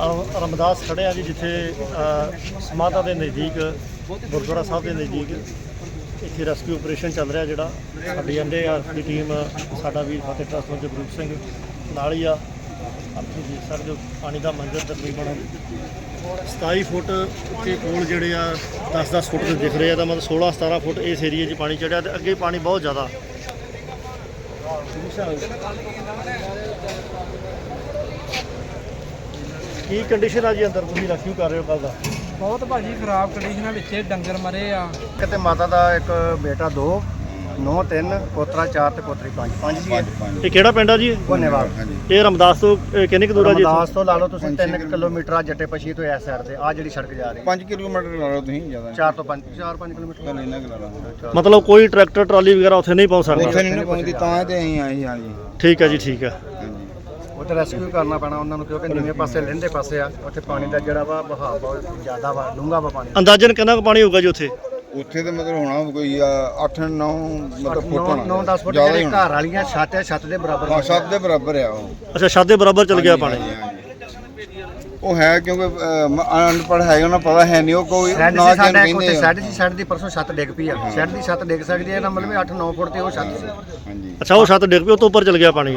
ਅ- ਰਮਦਾਸ ਖੜੇ ਜੀ, ਜਿੱਥੇ ਸਮਾਧਾ ਦੇ ਨਜ਼ਦੀਕ, ਗੁਰਦੁਆਰਾ ਸਾਹਿਬ ਦੇ ਨਜ਼ਦੀਕ ਇੱਥੇ ਰੈਸਕਿਊ ਆਪਰੇਸ਼ਨ ਚੱਲ ਰਿਹਾ ਜਿਹੜਾ। ਸਾਡੀ ਐਨਡੀਆਰਐਫ ਦੀ ਟੀਮ, ਸਾਡਾ ਵੀਰ ਫਤਿਹ ਟਰਸਟ ਤੋਂ ਜਗਰੂਪ ਸਿੰਘ ਨਾਲ ਹੀ ਆ। ਆਪ ਤੁਸੀਂ ਦੇਖ ਸਕਦੇ ਪਾਣੀ ਦਾ ਮੰਜ਼ਰ ਤਕਰੀਬਨ 27 ਫੁੱਟ ਉੱਤੇ ਕੋਲ ਜਿਹੜੇ ਆ 10-10 ਫੁੱਟ ਦੇ ਦਿਖ ਰਹੇ ਆ, ਤਾਂ ਮਤਲਬ 16-17 ਫੁੱਟ ਇਸ ਏਰੀਏ 'ਚ ਪਾਣੀ ਚੜਿਆ ਤੇ ਅੱਗੇ ਪਾਣੀ ਬਹੁਤ ਜ਼ਿਆਦਾ। ਕੀ ਕੰਡੀਸ਼ਨ ਆ ਜੀ ਅੰਦਰ? ਤੁਸੀਂ ਰੈਸਕਿਊ ਕਰ ਰਹੇ ਹੋ ਕੱਲ ਦਾ? ਬਹੁਤ ਭਾਜੀ ਖਰਾਬ ਕੰਡੀਸ਼ਨਾਂ ਵਿੱਚ ਡੰਗਰ ਮਰੇ ਆ। ਕਿਤੇ ਮਾਤਾ ਦਾ ਇੱਕ ਬੇਟਾ ਦੋ ਨੌ ਤਿੰਨ ਪੋਤਰਾ ਚਾਰ ਤੇ ਪੋਤਰੀ ਪੰਜ। ਪੰਜ ਜੀ ਪੰਜ ਇਹ ਕਿਹੜਾ ਪਿੰਡ ਆ ਜੀ? ਇਹ? ਧੰਨਵਾਦ ਇਹ ਰਮਦਾਸ ਤੋਂ ਅਹ, ਕਿੰਨੇ ਕੁ ਦੂਰ ਆ ਜੀ ਇੱਥੋਂ? ਰਮਦਾਸ ਤੋਂ ਲਾ ਲਓ ਤੁਸੀਂ ਪੰਜ 3 ਕਿਲੋਮੀਟਰ। ਆ ਜੱਟੇ ਪਛੀ ਤੋਂ ਇਸ ਸਾਈਡ ਤੇ। ਆ ਜਿਹੜੀ ਸੜਕ ਜਾ ਰਹੀ 5 ਕਿਲੋਮੀਟਰ ਲਾ ਲਓ ਤੁਸੀਂ ਜ਼ਿਆਦਾ। 4 ਤੋਂ 5 4 5 ਕਿਲੋਮੀਟਰ ਇੰਨਾ ਕੁ ਲਾ ਲਓ। ਮਤਲਬ ਕੋਈ ਟਰੈਕਟਰ ਟਰਾਲੀ ਵਗੈਰਾ ਉੱਥੇ ਨਹੀਂ ਪਹੁੰਚ ਉੱਥੇ ਸਕਦਾ ਨਹੀਂ ਨਾ ਪਹੁੰਚਦੀ ਤਾਂ ਤੇ ਅਸੀਂ ਆਏ ਸੀ, ਹਾਂਜੀ। ਠੀਕ ਹੈ ਜੀ ਠੀਕ ਹੈ ਉੱਥੇ ਰੈਸਕਿਊ ਕਰਨਾ ਪੈਣਾ ਉਹਨਾਂ ਨੂੰ ਕਿਉਂਕਿ ਨੀਵੇਂ ਪਾਸੇ ਲੈਂਦੇ ਪਾਸੇ ਆ ਉੱਥੇ ਪਾਣੀ ਦਾ ਜਿਹੜਾ ਵਾ ਵਹਾਅ ਬਹੁਤ ਜ਼ਿਆਦਾ ਵਾ ਡੂੰਘਾ ਵਾ ਪਾਣੀ। ਅੰਦਾਜ਼ਨ ਕਿੰਨਾ ਕੁ ਪਾਣੀ ਹੋਊਗਾ ਜੀ ਉੱਥੇ? ਉੱਥੇ ਤੇ ਮਤਲਬ ਹੋਣਾ ਕੋਈ 8 9 ਮਤਲਬ ਫੁੱਟ 9 ਹੋਣਾ। 9 10 ਫੁੱਟ ਜਿਹੜੇ ਹੀ। ਘਰ ਵਾਲੀਆਂ ਛੱਤ ਹੈ ਛੱਤ ਦੇ ਬਰਾਬਰ ਹਾਂ ਸੱਤ ਦੇ ਬਰਾਬਰ ਆ ਉਹ। ਅੱਛਾ ਛੱਤ ਦੇ ਬਰਾਬਰ ਚਲ ਗਿਆ ਪਾਣੀ। ਉਹ ਹੈ ਕਿਉਂਕਿ ਅਨਪੜ ਹੈ ਉਹਨਾਂ ਪਤਾ ਹੈ ਨਹੀਂ ਉਹ ਕੋਈ ਨਾ ਸੀ ਸਾਡਾ ਕਹਿੰਦੇ ਸੀ ਸੈੱਡ ਦੀ ਪਰਸੋਂ ਛੱਤ ਡਿੱਗ ਪਈ ਆ। ਸੈੱਡ ਦੀ ਛੱਤ ਡਿੱਗ ਸਕਦੀ ਹੈ ਨਾ ਮਤਲਬ 8 9 ਫੁੱਟ ਤੇ ਉਹ ਛੱਤ ਸੀ। ਹਾਂਜੀ। ਅੱਛਾ ਉਹ ਛੱਤ ਡਿੱਗ ਪਈ ਉਹ ਤੋਂ ਉੱਪਰ ਚਲ ਗਿਆ ਪਾਣੀ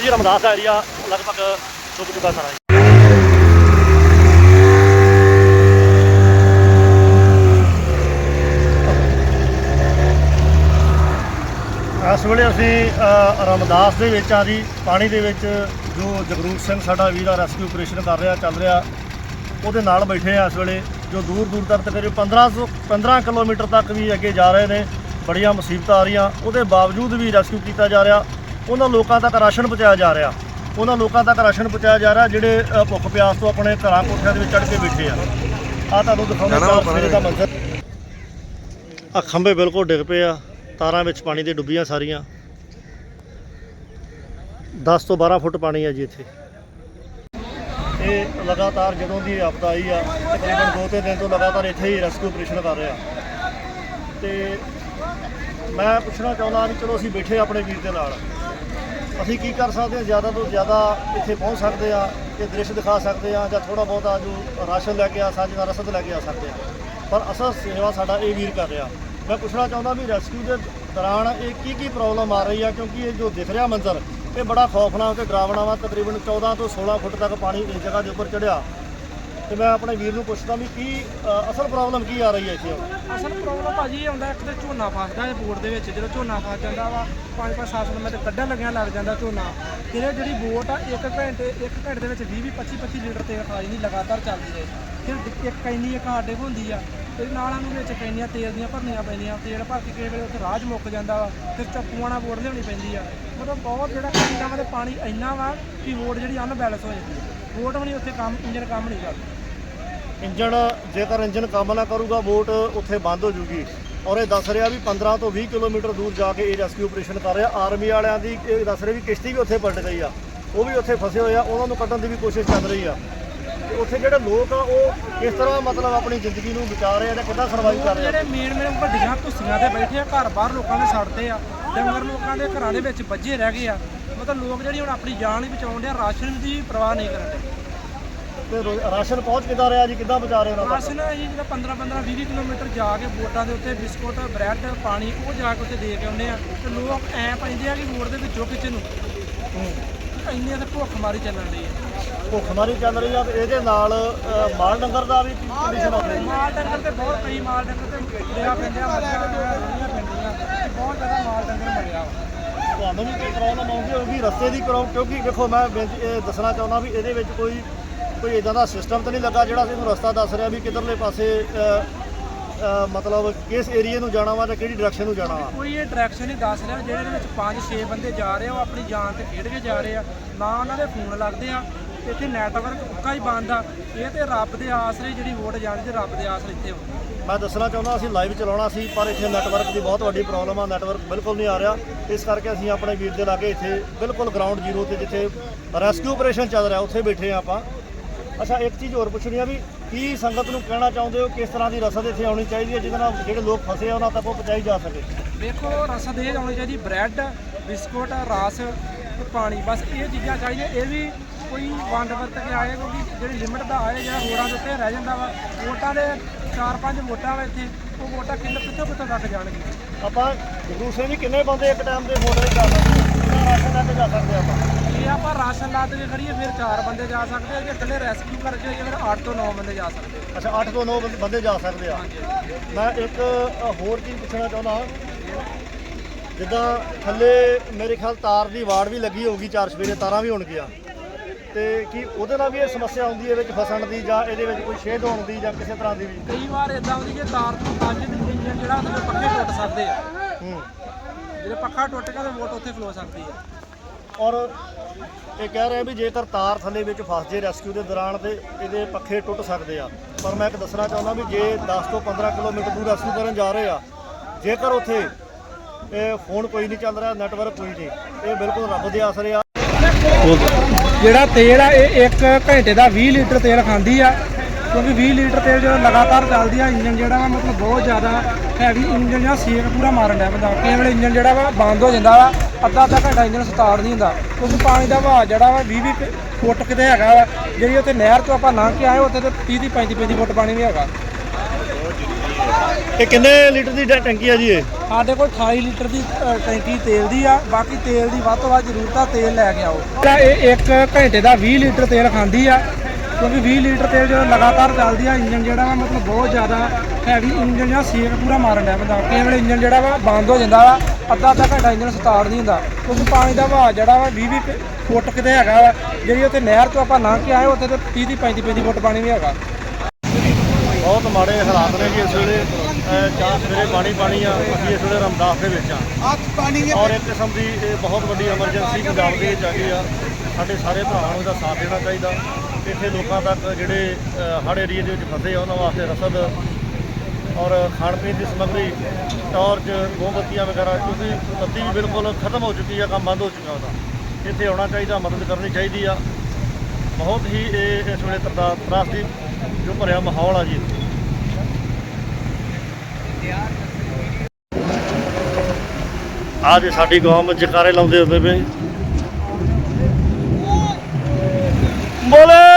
ਇਹ ਜੀ, ਰਮਦਾਸ ਦਾ ਏਰੀਆ ਲਗਭਗ ਡੁੱਬ ਚੁੱਕਾ ਸਾਰਾ ਇਸ ਵੇਲੇ ਅਸੀਂ ਰਮਦਾਸ ਦੇ ਵਿੱਚ ਆ ਜੀ, ਪਾਣੀ ਦੇ ਵਿੱਚ ਜੋ ਜਗਰੂਪ ਸਿੰਘ ਸਾਡਾ ਵੀਰ ਆ ਰੈਸਕਿਊ ਆਪਰੇਸ਼ਨ ਕਰ ਰਿਹਾ, ਚੱਲ ਰਿਹਾ, ਉਹਦੇ ਨਾਲ ਬੈਠੇ ਆ ਇਸ ਵੇਲੇ, ਜੋ ਦੂਰ ਦੂਰ ਤੱਕ ਤਕਰੀਬਨ 1500 15 ਕਿਲੋਮੀਟਰ ਤੱਕ ਵੀ ਅੱਗੇ ਜਾ ਰਹੇ ਨੇ, ਬੜੀਆਂ ਮੁਸੀਬਤਾਂ ਆ ਰਹੀਆਂ, ਉਹਦੇ ਬਾਵਜੂਦ ਵੀ ਰੈਸਕਿਊ ਕੀਤਾ ਜਾ ਰਿਹਾ ਉਹਨਾਂ ਲੋਕਾਂ ਤੱਕ ਰਾਸ਼ਨ ਪਹੁੰਚਾਇਆ ਜਾ ਰਿਹਾ। ਉਹਨਾਂ ਲੋਕਾਂ ਤੱਕ ਰਾਸ਼ਨ ਪਹੁੰਚਾਇਆ ਜਾ ਰਿਹਾ ਜਿਹੜੇ ਭੁੱਖ ਪਿਆਸ ਤੋਂ ਆਪਣੇ ਘਰਾਂ ਕੋਠਿਆਂ ਦੇ ਵਿੱਚ ਚੜ੍ਹ ਕੇ ਬੈਠੇ ਆ। ਆ ਤੁਹਾਨੂੰ ਦਿਖਾਉਂਦਾ ਸਵੇਰੇ ਦਾ ਮੰਜ਼ਰ ਆ ਖੰਭੇ ਬਿਲਕੁਲ ਡਿੱਗ ਪਏ ਆ ਤਾਰਾਂ ਵਿੱਚ ਪਾਣੀ ਦੇ ਡੁੱਬੀਆਂ ਸਾਰੀਆਂ। 10 ਤੋਂ 12 ਫੁੱਟ ਪਾਣੀ ਆ ਜੀ ਇੱਥੇ। ਇਹ ਲਗਾਤਾਰ ਜਦੋਂ ਦੀ ਆਪਦਾ ਆਈ ਆ ਤਕਰੀਬਨ ਦੋ ਤਿੰਨ ਦਿਨ ਤੋਂ ਲਗਾਤਾਰ ਇੱਥੇ ਹੀ ਰੈਸਕਿਊ ਆਪਰੇਸ਼ਨ ਕਰ ਰਿਹਾ। ਤੇ ਮੈਂ ਪੁੱਛਣਾ ਚਾਹੁੰਦਾ ਵੀ ਚਲੋ ਅਸੀਂ ਬੈਠੇ ਆਪਣੇ ਵੀਰ ਦੇ ਨਾਲ। ਅਸੀਂ ਕੀ ਕਰ ਸਕਦੇ ਹਾਂ? ਜ਼ਿਆਦਾ ਤੋਂ ਜ਼ਿਆਦਾ ਇੱਥੇ ਪਹੁੰਚ ਸਕਦੇ ਆ ਇਹ ਦ੍ਰਿਸ਼ ਦਿਖਾ ਸਕਦੇ ਆ ਜਾਂ ਥੋੜਾ ਬਹੁਤਾ ਜੋ ਰਾਸ਼ਨ ਲੈ ਕੇ ਆ ਸਕਦੇ ਹਾਂ ਰਸਦ ਲੈ ਕੇ ਆ ਸਕਦੇ ਆ ਪਰ ਅਸਲ ਸੇਵਾ ਸਾਡਾ ਇਹ ਵੀਰ ਕਰ ਰਿਹਾ। ਮੈਂ ਪੁੱਛਣਾ ਚਾਹੁੰਦਾ ਵੀ ਰੈਸਕਿਊ ਦੇ ਦੌਰਾਨ ਇਹ ਕੀ ਕੀ ਪ੍ਰੋਬਲਮ ਆ ਰਹੀ ਆ? ਕਿਉਂਕਿ ਇਹ ਜੋ ਦਿਖ ਰਿਹਾ ਮੰਜ਼ਰ, ਇਹ ਬੜਾ ਖੌਫਨਾਕ ਤੇ ਡਰਾਵਣਾ ਵਾ। ਤਕਰੀਬਨ 14 ਤੋਂ 16 ਫੁੱਟ ਤੱਕ ਪਾਣੀ ਇਸ ਜਗ੍ਹਾ ਦੇ ਉੱਪਰ ਚੜਿਆ ਤੇ ਮੈਂ ਆਪਣੇ ਵੀਰ ਨੂੰ ਪੁੱਛਦਾ ਵੀ ਕੀ ਅ, ਅਸਲ ਪ੍ਰੋਬਲਮ ਕੀ ਆ ਰਹੀ ਹੈ ਇੱਥੇ? ਹੁਣ? ਅਸਲ ਪ੍ਰੋਬਲਮ ਭਾਜੀ ਇਹ ਹੁੰਦਾ ਇੱਕ ਤੇ ਝੋਨਾ ਫਸਦਾ ਹੈ ਬੋਟ ਦੇ ਵਿੱਚ ਜਦੋਂ ਝੋਨਾ ਫਸ ਜਾਂਦਾ ਵਾ ਪੰਜ ਪੰਜ ਸੱਤ ਮਿੰਟ ਕੱਢਣ ਲੱਗਿਆ ਲੱਗ ਜਾਂਦਾ ਝੋਨਾ। ਫਿਰ ਇਹ ਜਿਹੜੀ ਬੋਟ ਆ ਇੱਕ ਘੰਟੇ ਇੱਕ ਘੰਟੇ ਦੇ ਵਿੱਚ 20 20 25 25 ਲੀਟਰ ਤੇਲ ਖਾ ਜਾਂਦੀ ਲਗਾਤਾਰ ਚੱਲਦੀ ਰਹੇ। ਫਿਰ ਇੱਕ ਕੈਨੀ ਇੱਕ ਸਾਡੇ ਕੋਲ ਹੁੰਦੀ ਆ ਤੇ ਨਾਲਾਂ ਨੂੰ ਵਿੱਚ ਕੈਨੀਆਂ ਤੇਲ ਦੀਆਂ ਭਰਨੀਆਂ ਪੈਂਦੀਆਂ ਤੇਲ ਭਰ ਕੇ ਕਿਸੇ ਵੇਲੇ ਉੱਥੇ ਰਾਜ ਮੁੱਕ ਜਾਂਦਾ ਵਾ ਫਿਰ ਚੱਪੂਆਂ ਨਾਲ ਬੋਟ ਲਿਆਉਣੀ ਪੈਂਦੀ ਆ। ਮਤਲਬ ਬਹੁਤ ਜਿਹੜਾ ਕੰਨਾਂ ਵਾ ਪਾਣੀ ਇੰਨਾ ਵਾ ਕਿ ਬੋਟ ਜਿਹੜੀ ਅਨਬੈਲੈਂਸ ਹੋ ਜਾਂਦੀ ਹੈ ਬੋਟ ਵੀ ਨਹੀਂ ਉੱਥੇ ਕੰਮ ਇੰਜਨ ਕੰਮ ਨਹੀਂ ਕਰਦਾ। ਇੰਜਣ, ਜੇਕਰ ਇੰਜਣ ਕੰਮ ਨਾ ਕਰੂਗਾ, ਬੋਟ ਉੱਥੇ ਬੰਦ ਹੋ ਜੂਗੀ। ਔਰ ਇਹ ਦੱਸ ਰਿਹਾ ਵੀ 15 ਤੋਂ 20 ਕਿਲੋਮੀਟਰ ਦੂਰ ਜਾ ਕੇ ਇਹ ਰੈਸਕਿਊ ਆਪਰੇਸ਼ਨ ਕਰ ਰਿਹਾ। ਆਰਮੀ ਵਾਲਿਆਂ ਦੀ ਇਹ ਦੱਸ ਰਿਹਾ ਵੀ ਕਿਸ਼ਤੀ ਵੀ ਉੱਥੇ ਪਲਟ ਗਈ ਆ। ਉਹ ਵੀ ਉੱਥੇ ਫਸੇ ਹੋਏ ਆ। ਉਹਨਾਂ ਨੂੰ ਕੱਢਣ ਦੀ ਵੀ ਕੋਸ਼ਿਸ਼ ਚੱਲ ਰਹੀ ਆ। ਤੇ ਉੱਥੇ ਜਿਹੜੇ ਲੋਕ ਆ, ਉਹ ਕਿਸ ਤਰ੍ਹਾਂ ਮਤਲਬ ਆਪਣੀ ਜ਼ਿੰਦਗੀ ਨੂੰ ਬਚਾ ਰਹੇ ਆ ਜਾਂ ਕਿੱਦਾਂ ਸਰਵਾਈਵ ਕਰ ਰਹੇ ਆ? ਜਿਹੜੇ ਮੇਨ ਮੇਨ ਵੱਡੀਆਂ ਧੁੱਸੀਆਂ ਤੇ ਬੈਠੇ ਆ, ਘਰ ਬਾਹਰ ਲੋਕਾਂ ਦੇ ਸੜਦੇ ਆ, ਡੰਗਰ ਲੋਕਾਂ ਦੇ ਘਰਾਂ ਦੇ ਵਿੱਚ ਵੱਜੇ ਰਹਿ ਗਏ ਆ। ਮਤਲਬ ਲੋਕ ਜਿਹੜੀ ਹੁਣ ਆਪਣੀ ਜਾਨ ਹੀ ਬਚਾਉਣ ਦੇ ਰਾਸ਼ਨ ਦੀ ਪਰਵਾਹ ਨਹੀਂ ਕਰਦੇ। ਤੇ ਰੋ- ਰਾਸ਼ਨ ਪਹੁੰਚ ਕਿੱਦਾਂ ਰਿਹਾ ਜੀ? ਕਿੱਦਾਂ ਬਚਾ ਰਹੇ ਉਹਨਾਂ ਤੱਕ ਰਾਸ਼ਨ ਅਸੀਂ ਜਿਹੜਾ 15 15 20 ਕਿਲੋਮੀਟਰ ਜਾ ਕੇ ਬੋਟਾਂ ਦੇ ਉੱਤੇ ਬਿਸਕੁਟ ਬ੍ਰੈਡ ਪਾਣੀ ਉਹ ਜਾ ਕੇ ਉੱਤੇ ਦੇ ਕੇ ਆਉਂਦੇ ਆ। ਤੇ ਲੋਕ ਐ ਪੈਂਦੇ ਆ ਕਿ ਰੋਡ ਦੇ ਵਿੱਚੋਂ ਕਿਸੇ ਨੂੰ ਇੰਨੀ ਤਾਂ ਭੁੱਖ ਮਾਰੀ ਚੱਲਣ ਦੀ ਆ। ਭੁੱਖਮਰੀ ਚੱਲ ਰਹੀ ਆ ਤੇ ਇਹਦੇ ਨਾਲ ਅ, ਮਾਲ ਡੰਗਰ ਦਾ ਵੀ ਕੰਡੀਸ਼ਨ ਹੋ ਰਹੀ ਮਾਲ ਡੰਗਰ ਤੇ ਬਹੁਤ ਕਈ ਮਾਲ ਡੰਗਰ ਤੇ ਮਰਿਆ ਪੈਂਦੇ ਆ ਮੱਝਾਂ ਰਹੀਆਂ ਪੈਂਦੀਆਂ ਤੇ ਬਹੁਤ ਜ਼ਿਆਦਾ ਮਾਲ ਡੰਗਰ ਮਰਿਆ ਵਾ। ਤੁਹਾਨੂੰ ਵੀ ਕੋਈ ਪ੍ਰੋਬਲਮ ਆਉਂਦੀ ਹੋਊਗੀ ਰਸਤੇ ਦੀ ਪ੍ਰੋਬਲਮ ਕਿਉਂਕਿ ਵੇਖੋ ਮੈਂ ਬੇਨਤੀ- ਇਹ ਦੱਸਣਾ ਚਾਹੁੰਦਾ ਵੀ ਇਹਦੇ ਵਿੱਚ ਕੋਈ ਕੋਈ ਇਦਾਂ ਦਾ ਸਿਸਟਮ ਤਾਂ ਨਹੀਂ ਲੱਗਾ ਜਿਹੜਾ ਸਾਨੂੰ ਰਸਤਾ ਦੱਸ ਰਿਹਾ ਵੀ ਕਿੱਧਰਲੇ ਪਾਸੇ ਮਤਲਬ ਕਿਸ ਏਰੀਆ ਨੂੰ ਜਾਣਾ ਵਾ ਤੇ ਕਿਹੜੀ ਡਾਇਰੈਕਸ਼ਨ ਨੂੰ ਜਾਣਾ ਵਾ। ਕੋਈ ਇਹ ਡਾਇਰੈਕਸ਼ਨ ਨਹੀਂ ਦੱਸ ਰਿਹਾ ਜਿਹੜੇ ਦੇ ਵਿੱਚ 5-6 ਬੰਦੇ ਜਾ ਰਹੇ ਆ ਉਹ ਆਪਣੀ ਜਾਨ ਤੇ ਖੇਡ ਕੇ ਜਾ ਰਹੇ ਆ। ਨਾ ਉਹਨਾਂ ਦੇ ਫੋਨ ਲੱਗਦੇ ਆ ਇੱਥੇ ਨੈਟਵਰਕ ਉੱਕਾ ਹੀ ਬੰਦ ਆ। ਇਹ ਤੇ ਰੱਬ ਦੇ ਆਸਰੇ ਜਿਹੜੀ ਵੋਟ ਜਾਣੀ ਤੇ ਰੱਬ ਦੇ ਆਸਰੇ ਇੱਥੇ ਹੁੰਦੀ ਮੈਂ ਦੱਸਣਾ ਚਾਹੁੰਦਾ ਅਸੀਂ ਲਾਈਵ ਚਲਾਉਣਾ ਸੀ ਪਰ ਇੱਥੇ ਨੈਟਵਰਕ ਦੀ ਬਹੁਤ ਵੱਡੀ ਪ੍ਰੋਬਲਮ ਆ ਨੈਟਵਰਕ ਬਿਲਕੁਲ ਨਹੀਂ ਆ ਰਿਹਾ। ਇਸ ਕਰਕੇ ਅਸੀਂ ਆਪਣੇ ਵੀਰ ਦੇ ਲਾਗੇ ਇੱਥੇ ਬਿਲਕੁਲ ਗਰਾਊਂਡ ਜ਼ੀਰੋ ਤੇ ਜਿੱਥੇ ਰੈਸਕਿਊ ਆਪਰੇਸ਼ਨ ਚੱਲ ਰਿਹਾ ਉੱਥੇ ਬੈਠੇ ਆ ਆਪਾਂ। ਅੱਛਾ ਇੱਕ ਚੀਜ਼ ਹੋਰ ਪੁੱਛਣੀ ਆ ਵੀ ਕੀ ਸੰਗਤ ਨੂੰ ਕਹਿਣਾ ਚਾਹੁੰਦੇ ਹੋ ਕਿਸ ਤਰ੍ਹਾਂ ਦੀ ਰਸਦ ਇੱਥੇ ਆਉਣੀ ਚਾਹੀਦੀ ਹੈ ਜਿਹਦੇ ਨਾਲ ਜਿਹੜੇ ਲੋਕ ਫਸੇ ਆ ਉਹਨਾਂ ਤੱਕ ਉਹ ਪਹੁੰਚਾਈ ਜਾ ਸਕੇ? ਵੇਖੋ ਰਸਦ ਇਹ ਆਉਣੀ ਚਾਹੀਦੀ ਬ੍ਰੈਡ ਬਿਸਕੁਟ ਰਸ ਪਾਣੀ ਬਸ ਇਹ ਚੀਜ਼ਾਂ ਚਾਹੀਦੀਆਂ ਇਹ ਵੀ ਕੋਈ ਵੰਡ ਵਰਤ ਕੇ ਆਏ ਕਿਉਂਕਿ ਜਿਹੜੀ ਲਿਮਟ ਦਾ ਆਏ ਜਿਹੜਾ ਰੋਡਾਂ ਦੇ ਉੱਤੇ ਰਹਿ ਜਾਂਦਾ ਵਾ ਵੋਟਾਂ ਦੇ ਚਾਰ ਪੰਜ ਵੋਟਾਂ ਵਾ ਇੱਥੇ ਉਹ ਵੋਟਾਂ ਕਿੰਨੇ ਕਿੱਥੋਂ ਕਿੱਥੋਂ ਤੱਕ ਜਾਣਗੀਆਂ? ਆਪਾਂ ਦੂਸਰੇ ਵੀ ਕਿੰਨੇ ਬੰਦੇ ਇੱਕ ਟਾਈਮ ਤੇ ਵੋਟ ਨਹੀਂ ਕਰ ਸਕਦੇ ਕਿੰਨਾ ਰਾਸ਼ਨ ਲੈ ਕੇ ਜਾ ਸਕਦੇ ਆਪਾਂ? ਆਪਾਂ ਰਾਸ਼ਨ ਲਾ ਕੇ ਖੜੀਏ ਫਿਰ ਚਾਰ ਬੰਦੇ ਜਾ ਸਕਦੇ ਆ ਜੇ ਇਕੱਲੇ ਰੈਸਕਿਊ ਕਰਕੇ ਜਾਈਏ ਫਿਰ 8 ਤੋਂ 9 ਬੰਦੇ ਜਾ ਸਕਦੇ ਅੱਛਾ 8 ਤੋਂ 9 ਬੰਦੇ ਜਾ ਸਕਦੇ ਆ। ਮੈਂ ਇੱਕ ਹੋਰ ਚੀਜ਼ ਪੁੱਛਣਾ ਚਾਹੁੰਦਾ ਜਿੱਦਾਂ ਥੱਲੇ ਮੇਰੇ ਖਿਆਲ ਤਾਰ ਦੀ ਵਾੜ ਵੀ ਲੱਗੀ ਹੋਊਗੀ ਚਾਰ ਸਵੇਰੇ ਤਾਰਾਂ ਵੀ ਹੋਣਗੀਆਂ। ਤੇ ਕੀ ਉਹਦੇ ਨਾਲ ਵੀ ਇਹ ਸਮੱਸਿਆ ਆਉਂਦੀ ਹੈ ਵਿੱਚ ਫਸਣ ਦੀ ਜਾਂ ਇਹਦੇ ਵਿੱਚ ਕੋਈ ਛੇਦ ਹੋਣ ਦੀ ਜਾਂ ਕਿਸੇ ਤਰ੍ਹਾਂ ਦੀ ਵੀ? ਕਈ ਵਾਰ ਇਦਾਂ ਹੁੰਦੀ ਜੇ ਤਾਰ ਤੋਂ ਪੰਜ ਇੰਜਨ ਜਿਹੜਾ ਉਹਦੇ ਪੱਖੇ ਟੁੱਟ ਸਕਦੇ ਆ। ਹੂੰ। ਜਿਹੜੇ ਪੱਖਾ ਟੁੱਟ ਗਿਆ ਤਾਂ ਵੋਟ ਉੱਥੇ ਖਲੋ ਸਕਦੀ ਆ। ਔਰ ਇਹ ਕਹਿ ਰਹੇ ਵੀ ਜੇਕਰ ਤਾਰ ਥੱਲੇ ਵਿੱਚ ਫਸ ਜੇ ਰੈਸਕਿਊ ਦੇ ਦੌਰਾਨ ਤੇ ਇਹਦੇ ਪੱਖੇ ਟੁੱਟ ਸਕਦੇ ਆ। ਪਰ ਮੈਂ ਇੱਕ ਦੱਸਣਾ ਚਾਹੁੰਦਾ ਵੀ ਜੇ 10 ਤੋਂ 15 ਕਿਲੋਮੀਟਰ ਦੂਰ ਰੈਸਕਿਊ ਕਰਨ ਜਾ ਰਹੇ ਆ, ਜੇਕਰ ਉੱਥੇ ਇਹ ਫੋਨ ਕੋਈ ਨਹੀਂ ਚੱਲ ਰਿਹਾ, ਨੈਟਵਰਕ ਕੋਈ ਨਹੀਂ, ਇਹ ਬਿਲਕੁਲ ਰੱਬ ਦੇ ਆਸਰੇ ਆ। ਜਿਹੜਾ ਤੇਲ ਆ, ਇਹ 1 ਘੰਟੇ ਦਾ 20 ਲੀਟਰ ਤੇਲ ਖਾਂਦੀ ਆ। ਕਿਉਂਕਿ 20 ਲੀਟਰ ਤੇਲ ਜਦੋਂ ਲਗਾਤਾਰ ਚੱਲਦੀ ਆ ਇੰਜਨ ਜਿਹੜਾ ਵਾ ਮਤਲਬ ਬਹੁਤ ਜ਼ਿਆਦਾ ਹੈਵੀ ਇੰਜਨ ਜਾਂ ਸੇਕ ਪੂਰਾ ਮਾਰਨ ਡਿਆ ਬੰਦਾ। ਕਈ ਵੇਲੇ ਇੰਜਨ ਜਿਹੜਾ ਵਾ ਬੰਦ ਹੋ ਜਾਂਦਾ ਵਾ। ਅੱਧਾ ਅੱਧਾ ਘੰਟਾ ਇੰਜਨ ਸਟਾਰਟ ਨਹੀਂ ਹੁੰਦਾ। ਕਿਉਂਕਿ ਪਾਣੀ ਦਾ ਵਹਾਅ ਜਿਹੜਾ ਵਾ 20 20 ਫੁੱਟ ਕਿਤੇ ਹੈਗਾ ਵਾ ਜਿਹੜੀ ਉੱਥੇ ਨਹਿਰ ਤੋਂ ਆਪਾਂ ਲੰਘ ਕੇ ਆਏ ਉੱਥੇ ਤੇ 30 ਦੀ 35 35 ਫੁੱਟ ਪਾਣੀ ਵੀ ਹੈਗਾ। ਇਹ ਕਿੰਨੇ ਲੀਟਰ ਦੀ ਟ- ਟੈਂਕੀ ਆ ਜੀ ਇਹ? ਸਾਡੇ ਕੋਲ 28 ਲੀਟਰ ਦੀ ਅ, ਟੈਂਕੀ ਤੇਲ ਦੀ ਆ ਬਾਕੀ ਤੇਲ ਦੀ ਵੱਧ ਤੋਂ ਵੱਧ ਜ਼ਰੂਰਤ ਆ ਤੇਲ ਲੈ ਕੇ ਆਓ। ਜਿਹੜਾ ਇਹ 1 ਘੰਟੇ ਦਾ 20 ਲੀਟਰ ਤੇਲ ਖਾਂਦੀ ਆ ਕਿਉਂਕਿ 20 ਲੀਟਰ ਤੇਲ ਜਦੋਂ ਲਗਾਤਾਰ ਚੱਲਦੀ ਆ ਇੰਜਨ ਜਿਹੜਾ ਵਾ ਮਤਲਬ ਬਹੁਤ ਜ਼ਿਆਦਾ ਹੈਵੀ ਇੰਜਨ ਜਿਹੜਾ ਸੇਕ ਪੂਰਾ ਮਾਰਨ ਡਿਆ ਬੰਦਾ। ਕਈ ਵੇਲੇ ਇੰਜਨ ਜਿਹੜਾ ਵਾ ਬੰਦ ਹੋ ਜਾਂਦਾ ਵਾ ਅੱਧਾ ਅੱਧਾ ਘੰਟਾ ਇੰਜਨ ਸਟਾਰਟ ਨਹੀਂ ਹੁੰਦਾ। ਕਿਉਂਕਿ ਪਾਣੀ ਦਾ ਵਹਾਅ ਜਿਹੜਾ ਵਾ 20 20 ਫੁੱਟ ਕਿਤੇ ਹੈਗਾ ਵਾ। ਜਿਹੜੀ ਉੱਥੇ ਨਹਿਰ ਤੋਂ ਆਪਾਂ ਲੰਘ ਕੇ ਆਏ ਉੱਥੇ ਤੇ 30 ਦੀ 35 35 ਫੁੱਟ ਪਾਣੀ ਵੀ ਹੈਗਾ। ਬਹੁਤ ਮਾੜੇ ਹਾਲਾਤ ਨੇ ਜੀ ਇਸ ਵੇਲੇ ਚਾਰ ਸਵੇਰੇ ਪਾਣੀ ਪਾਣੀ ਆ ਅਸੀਂ ਇਸ ਵੇਲੇ ਰਮਦਾਸ ਦੇ ਵਿੱਚ ਆ। ਔਰ ਇੱਕ ਕਿਸਮ ਦੀ ਇਹ ਬਹੁਤ ਵੱਡੀ ਐਮਰਜੈਂਸੀ ਪੰਜਾਬ ਦੇ ਵਿੱਚ ਆ ਗਈ ਆ। ਸਾਡੇ ਸਾਰੇ ਭਰਾਵਾਂ ਨੂੰ ਇਹਦਾ ਸਾਥ ਦੇਣਾ ਚਾਹੀਦਾ। ਇੱਥੇ ਲੋਕਾਂ ਤੱਕ ਜਿਹੜੇ ਹੜ ਏਰੀਏ ਦੇ ਵਿੱਚ ਫਸੇ ਆ ਉਹਨਾਂ ਵਾਸਤੇ ਰਸਦ ਔਰ ਖਾਣ ਪੀਣ ਦੀ ਸਮੱਗਰੀ, ਟਾਰਚ, ਮੋਮਬੱਤੀਆਂ ਵਗੈਰਾ, ਕਿਉਂਕਿ ਬੱਤੀ ਵੀ ਬਿਲਕੁਲ ਖਤਮ ਹੋ ਚੁੱਕੀ ਆ, ਕੰਮ ਬੰਦ ਹੋ ਚੁੱਕਾ ਉਹਦਾ। ਇੱਥੇ ਆਉਣਾ ਚਾਹੀਦਾ, ਮਦਦ ਕਰਨੀ ਚਾਹੀਦੀ ਆ। ਬਹੁਤ ਹੀ ਇਹ ਇਸ ਵੇਲੇ ਤਰਦਾ ਤਰਾਸਦੀ ਜੋ ਭਰਿਆ ਮਾਹੌਲ ਆ ਜੀ ਆ ਜੇ, ਸਾਡੀ ਗਾਂਵ ਜਕਾਰੇ ਲਾਉਂਦੇ ਹੁੰਦੇ ਪਏ। ਬੋਲੇ!